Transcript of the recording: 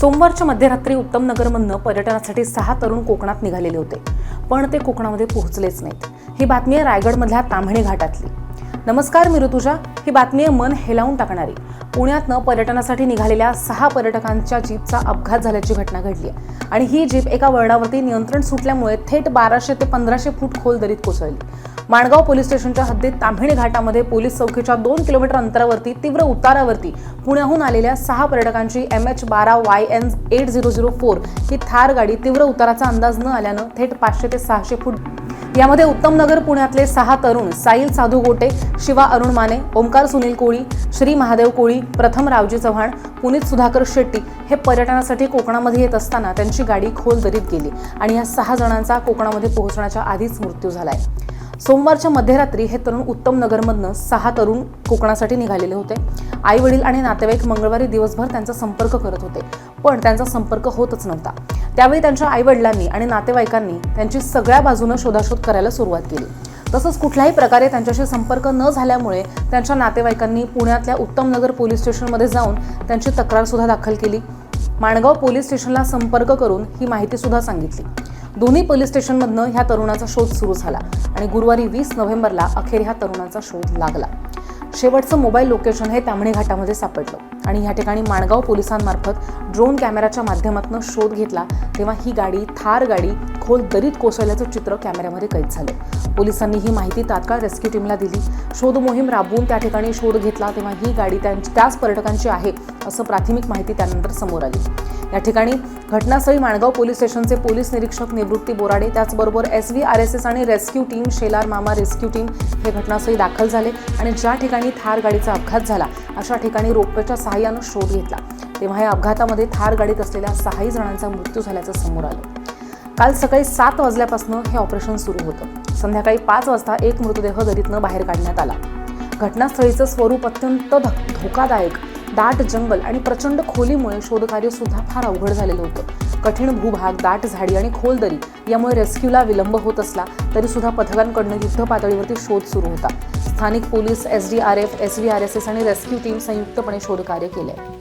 सोमवारच्या मध्यरात्री उत्तमनगरमधनं पर्यटनासाठी सहा तरुण कोकणात निघालेले होते पण ते कोकणामध्ये पोहोचलेच नाहीत. ही बातमी आहे रायगडमधल्या ताम्हणी घाटातली. नमस्कार मी ऋतुजा. ही बातमी आहे मन हेलावून टाकणारी. पुण्यातनं पर्यटनासाठी निघालेल्या सहा पर्यटकांच्या जीपचा अपघात झाल्याची घटना घडली आहे आणि ही जीप एका वळणावरती नियंत्रण सुटल्यामुळे थेट बाराशे ते पंधराशे फूट खोल दरीत कोसळली. माणगाव पोलीस स्टेशनच्या हद्दीत ताम्हिणी घाटामध्ये पोलीस चौकीच्या दोन किलोमीटर अंतरावरती तीव्र उतारावरती पुण्याहून आलेल्या सहा पर्यटकांची एम एच बारा Y N eight zero zero four ही थार गाडी तीव्र उताराचा अंदाज न आल्यानं थेट पाचशे ते सहाशे फूट यामध्ये उत्तमनगर पुण्यातले सहा तरुण साईल साधू गोटे शिवा अरुण माने ओमकार सुनील कोळी श्री महादेव कोळी प्रथम रावजी चव्हाण पुनीत सुधाकर शेट्टी हे पर्यटनासाठी कोकणामध्ये येत असताना त्यांची गाडी खोल दरीत गेली आणि या सहा जणांचा कोकणामध्ये पोहोचण्याच्या आधीच मृत्यू झालाय. सोमवारच्या मध्यरात्री हे तरुण उत्तम नगरमधनं सहा तरुण कोकणासाठी निघालेले होते. आई वडील आणि नातेवाईक मंगळवारी दिवसभर त्यांचा संपर्क करत होते पण त्यांचा संपर्क होतच नव्हता. त्यावेळी त्यांच्या आईवडिलांनी आणि नातेवाईकांनी त्यांची सगळ्या बाजूनं शोधाशोध करायला सुरुवात केली. तसंच कुठल्याही प्रकारे त्यांच्याशी संपर्क न झाल्यामुळे त्यांच्या नातेवाईकांनी पुण्यातल्या उत्तमनगर पोलीस स्टेशनमध्ये जाऊन त्यांची तक्रारसुद्धा दाखल केली. माणगाव पोलीस स्टेशनला संपर्क करून ही माहितीसुद्धा सांगितली. दोन्ही पोलीस स्टेशनमधनं ह्या तरुणाचा शोध सुरू झाला आणि गुरुवारी वीस नोव्हेंबरला अखेर ह्या तरुणाचा शोध लागला. शेवटचं मोबाईल लोकेशन हे तांबणे घाटामध्ये सापडलं. आणि ह्या ठिकाणी माणगाव पोलिसांमार्फत ड्रोन कॅमेराच्या माध्यमातून शोध घेतला तेव्हा ही गाडी थार गाडी खोल दरीत कोसळल्याचं चित्र कॅमेऱ्यामध्ये कैद झालं. पोलिसांनी ही माहिती तात्काळ रेस्क्यू टीमला दिली. शोध मोहीम राबवून त्या ठिकाणी शोध घेतला तेव्हा ही गाडी त्यांची त्याच पर्यटकांची आहे असं प्राथमिक माहिती त्यानंतर समोर आली. या ठिकाणी घटनास्थळी माणगाव पोलीस स्टेशनचे पोलीस निरीक्षक निवृत्ती बोराडे त्याचबरोबर S V R S S आणि रेस्क्यू टीम शेलार मामा रेस्क्यू टीम हे घटनास्थळी दाखल झाले आणि ज्या ठिकाणी थार गाडीचा अपघात झाला अशा ठिकाणी रोपवेच्या सहाय्यानं शोध घेतला. तेव्हा या अपघातामध्ये थार गाडीत असलेल्या सहाही जणांचा मृत्यू झाल्याचं समोर आलं. काल सकाळी सात वाजल्यापासून हे ऑपरेशन सुरू होतं. संध्याकाळी पाच वाजता एक मृतदेह दरीतनं बाहेर काढण्यात आला. घटनास्थळीचं स्वरूप अत्यंत धक- धोकादायक दाट जंगल आणि प्रचंड खोलीमुळे शोधकार्य सुद्धा फार अवघड झालेलं होतं. कठीण भूभाग दाट झाडी आणि खोल दरी यामुळे रेस्क्यूला विलंब होत असला तरी सुद्धा पथकांकडनं युद्ध पातळीवरती शोध सुरू होता. स्थानिक police S D R F S V R S S आणि रेस्क्यू टीम संयुक्तपणे शोधकार्य केले